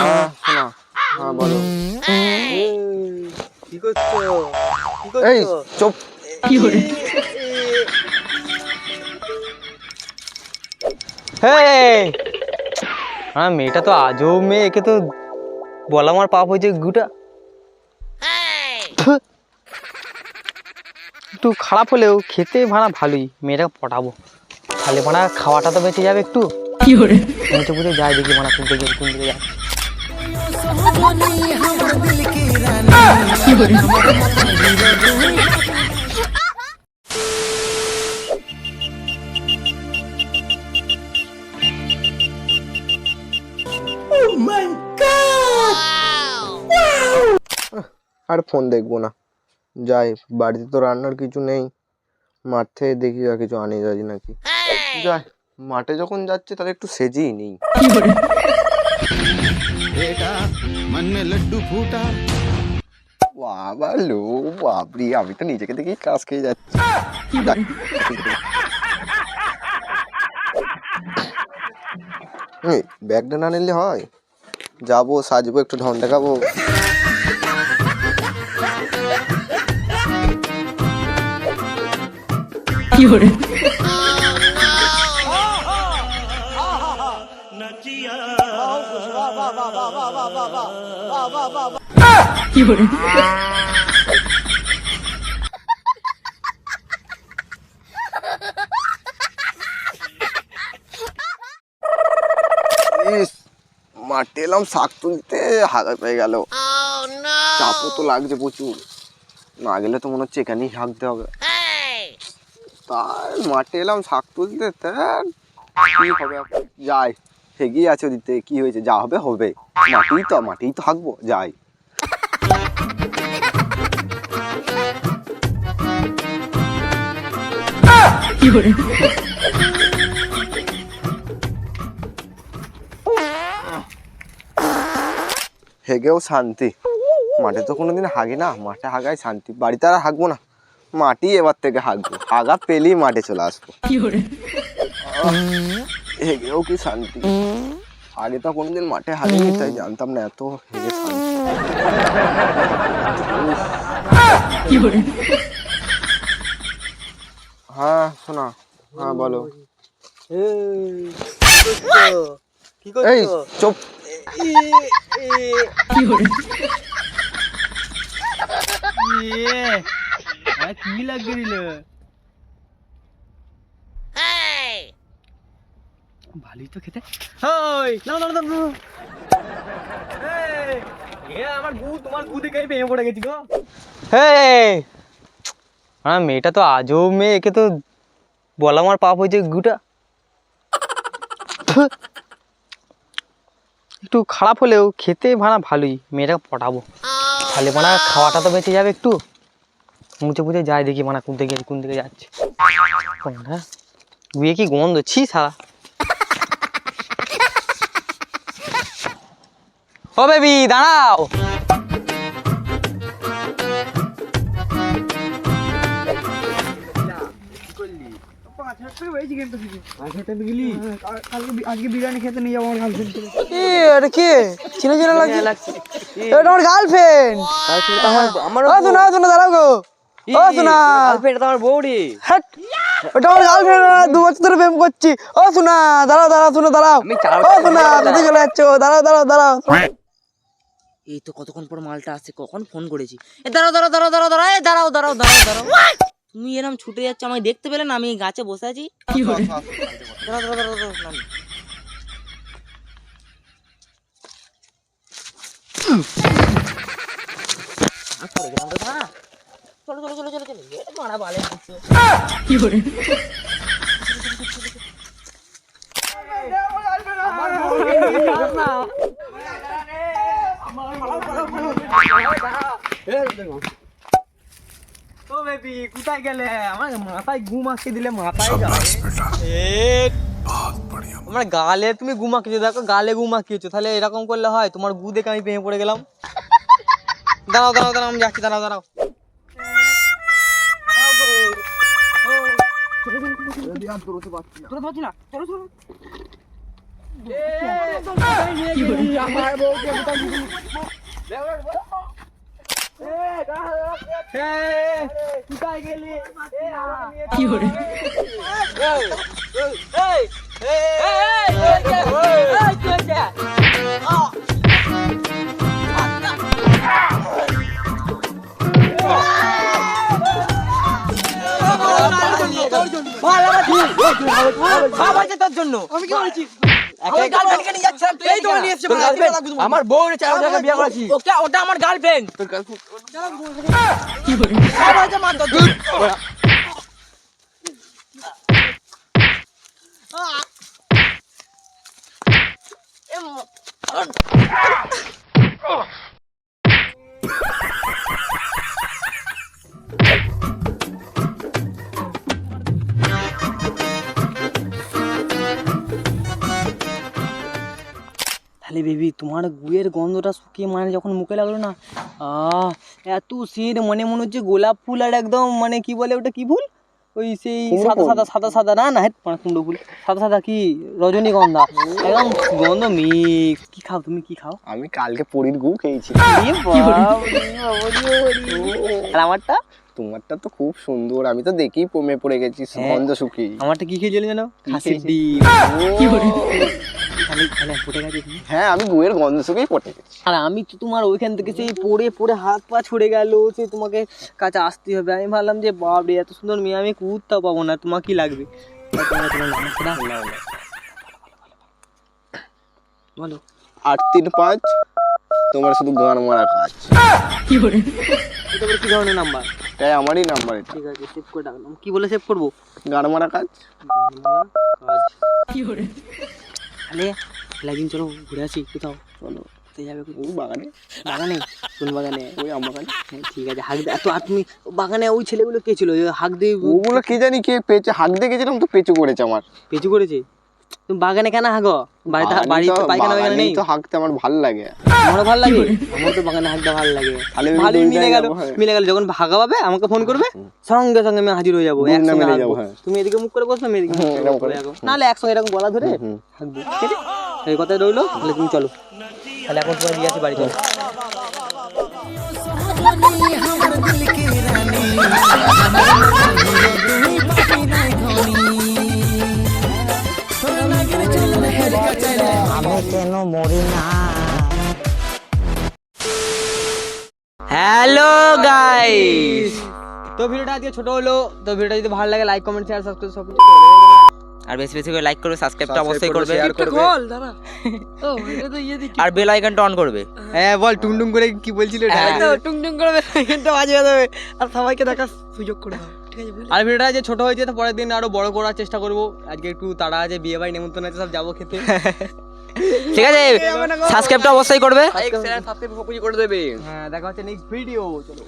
হ্যাঁ শোনা। হ্যাঁ বলো। কি করছ? কি এই করছ চুপ মেয়েটা তো আজও মেয়ে একে তো বলা আমার পাপ হয়েছে গুটা। একটু খারাপ হলেও খেতে ভাড়া ভালোই মেয়েটা পটাবো। তাহলে ভাড়া খাওয়াটা তো বেঁচে যাবে একটু। মুছে পুছে যায় দেখি ভাড়া কোন দিকে কোন দিকে যাচ্ছে। আর ফোন দেখব না। যাই বাড়িতে তো রান্নার কিছু নেই। মাঠ থেকে দেখি আর কিছু আনে যাই নাকি। যাই মাঠে যখন যাচ্ছে তাহলে একটু সেজেই নেই। बेटा মন্নে লড্ডু ফুটা বাবা লো বাপরি আমি তো নিজেকে দেখেই কাজ খেয়ে যাচ্ছি ব্যাগটা না নিলে হয় যাব সাজবো একটু ঢন দেখাবো কি ইস, মাঠে এলাম, শাক তুলতে, হাগা পেয়ে গেল। চাপও তো লাগছে প্রচুর। না গেলে তো মনে হচ্ছে এখানেই হাঁকতে হবে। তাই মাঠে এলাম, শাক তুলতে কি হবে যাই, হেগেই আছে ওদিকে কি হয়েছে? যা হবে হবে। মাটিই তো মাটিই তো হাঁকবো, যাই। হেগেও শান্তি। মাঠে তো কোনোদিন হাগি না মাঠে হাগাই শান্তি। বাড়িতে আর হাগবো না মাটি এবার থেকে হাগবো। হাগা পেলেই মাঠে চলে আসব। হেগেও কি শান্তি? আগে তো কোনোদিন মাঠে হাগিনি তাই জানতাম না এত হেগে শান্তি। হ্যাঁ শোনা। হ্যাঁ বলো। এই, কি করছ এই চুপ কি লাগিয়ে দিল ভালোই তো খেতে ওই না না না আমার গু তোমার গু দেখে ভেঙে পড়ে গেছি গো। হ্যাঁ মেয়েটা তো আজও মেয়ে, একে তো বলা আমার পাপ হয়েছে গুটা। একটু খারাপ হলেও খেতে ভাড়া ভালোই, মেয়েটাকে পটাবো। তাহলে ভাড়া খাওয়াটা তো বেঁচে যাবে একটু। মুছে মুছে যাই দেখি মানে কোন দিকে কোন দিকে যাচ্ছে। গুয়ে কি গন্ধ? ছি সারা ও বেবি, দাঁড়াও। প্রেম করছি। ও শোনা দাঁড়াও দাঁড়াও শোনো দাঁড়াও। ও চলে যাচ্ছ দাঁড়াও দাঁড়াও দাঁড়াও। এই তো কতক্ষণ পর মালটা আসছে কখন ফোন করেছি? এ দাঁড়াও দাঁড়াও দাঁড়াও দাঁড়াও দাঁড়াও দাঁড়াও দাঁড়াও দাঁড়াও দাঁড়াও। তুমি এরম ছুটে যাচ্ছ আমাকে দেখতে পেলে না? আমি গাছে বসে আছি। চলো। চলো চলো চলো চলো বালে বেবি কোথায় গেলে আমার মাথায় ঘুম আঁকিয়ে দিলে মাথায় যাবে আমার গালে তুমি ঘুম আঁকিয়েছো দেখো গালে ঘুম আঁকিয়েছো তাহলে এরকম করলে হয় তোমার গু দেখে আমি ভেঙে পড়ে গেলাম দাঁড়াও দাঁড়াও দাঁড়াও আমি যাচ্ছি দাঁড়াও দাঁড়াও তোরা পাচ্ছি না চলো চলো তোর জন্য আমি কি বলছি আমার এই তো নিয়ে বউ রে চার টাকা বিয়ে করেছি ওটা ওটা আমার গার্লফ্রেন্ড তাহলে বেবি তোমার গুয়ের গন্ধটা শুকিয়ে মানে যখন মুখে লাগল না আহ এত সের মনে মনে হচ্ছে গোলাপ ফুল আর একদম মানে কি বলে ওটা কি ফুল? ওই সেই সাদা সাদা সাদা সাদা না না মানে কুমড়ো ফুল। সাদা সাদা কি? রজনীগন্ধা। একদম গন্ধ মিক্স। কি খাও তুমি কি খাও? আমি কালকে পরির গু খেয়েছি। আর আমারটা? তোমারটা তো খুব সুন্দর। আমি তো দেখেই পমে পড়ে গেছি হ্যাঁ। গন্ধ শুকিয়ে। আমারটা কি খেয়েছিলে জানো? খাসির ডিম। তুমি হ্যাঁ আমি গুয়ের গন্ধ শুকেই পটে গেছি। আর আমি তো তোমার ওইখান থেকে সেই পড়ে পড়ে হাত পা ছুড়ে গেল সে তোমাকে কাছে আসতে হবে। আমি ভাবলাম যে বাপরে এত সুন্দর মেয়ে আমি কুত্তাও পাবো না তোমার কি লাগবে? তোমার তোমার। বলো। আট তিন পাঁচ তোমার শুধু গান মারা কাজ এটা বলে কি ধরনের নাম্বার তাই আমারই নাম্বার ঠিক আছে সেভ করে রাখলাম কি বলে সেভ করব? গান মারা কাজ তাহলে তাহলে একদিন চলো ঘুরে আসি কোথাও। চলো কোথায় যাবে? বাগানে। বাগানে? কোন বাগানে? ওই আম বাগানে। হ্যাঁ, ঠিক আছে হাক দে। তো আর তুমি বাগানে ওই ছেলেগুলো কে ছিল? হাক দিয়ে ওগুলো কে জানি কে পেঁচে হাত দিয়ে গেছিলাম তো পেঁচু করেছে আমার। পেঁচু করেছে? তুমি বাগানে কেন হাগো বাড়িতে বাড়িতে পায়খানা বাগানে নেই তো হাঁকতে আমার ভালো লাগে আমার ভালো লাগে আমার তো বাগানে ভালো লাগে মিলে গেল হ্যাঁ। মিলে গেল যখন ভাগা পাবে আমাকে ফোন করবে সঙ্গে সঙ্গে আমি হাজির হয়ে যাব একসঙ্গে। যাব, হ্যাঁ। তুমি এদিকে মুখ করে বসো আমি এদিকে মুখ করে বসবো, করে। এরকম। নাহলে একসঙ্গে এরকম গলা ধরে। হাঁকবো ঠিক আছে এই কথা রইল তাহলে তুমি চলো তাহলে এখন তোমার দিয়ে বাড়ি গাইস তো ভিডিওটা আজকে ছোট হলো তো ভিডিওটা যদি ভালো লাগে লাইক কমেন্ট শেয়ার সাবস্ক্রাইব সব কিছু আর বেশি বেশি করে লাইক করবে সাবস্ক্রাইবটা অবশ্যই করবে share করবে। কল দাঁড়া। ও এটা তো ইয়ে আর বেল আইকনটা অন করবে। হ্যাঁ। বল টুংটুং করে কি বলছিল এটা? হ্যাঁ। টুং টুং করে এখানটা বাজিয়ে দেবে। আর সবাইকে দেখার সুযোগ করে দাও ঠিক আছে বুঝলে? আর ভিডিওটা যে ছোট হয়েছে তো পরের দিন আরও বড় করার চেষ্টা করব। আজকে একটু তাড়া আছে বিয়ে বাড়ি নেমন্তন্ন আছে সব যাব খেতে। ঠিক আছে সাবস্ক্রাইবটা অবশ্যই করবে। সাবস্ক্রাইব করে দেবে। হ্যাঁ দেখা হচ্ছে নেক্সট ভিডিও চলো।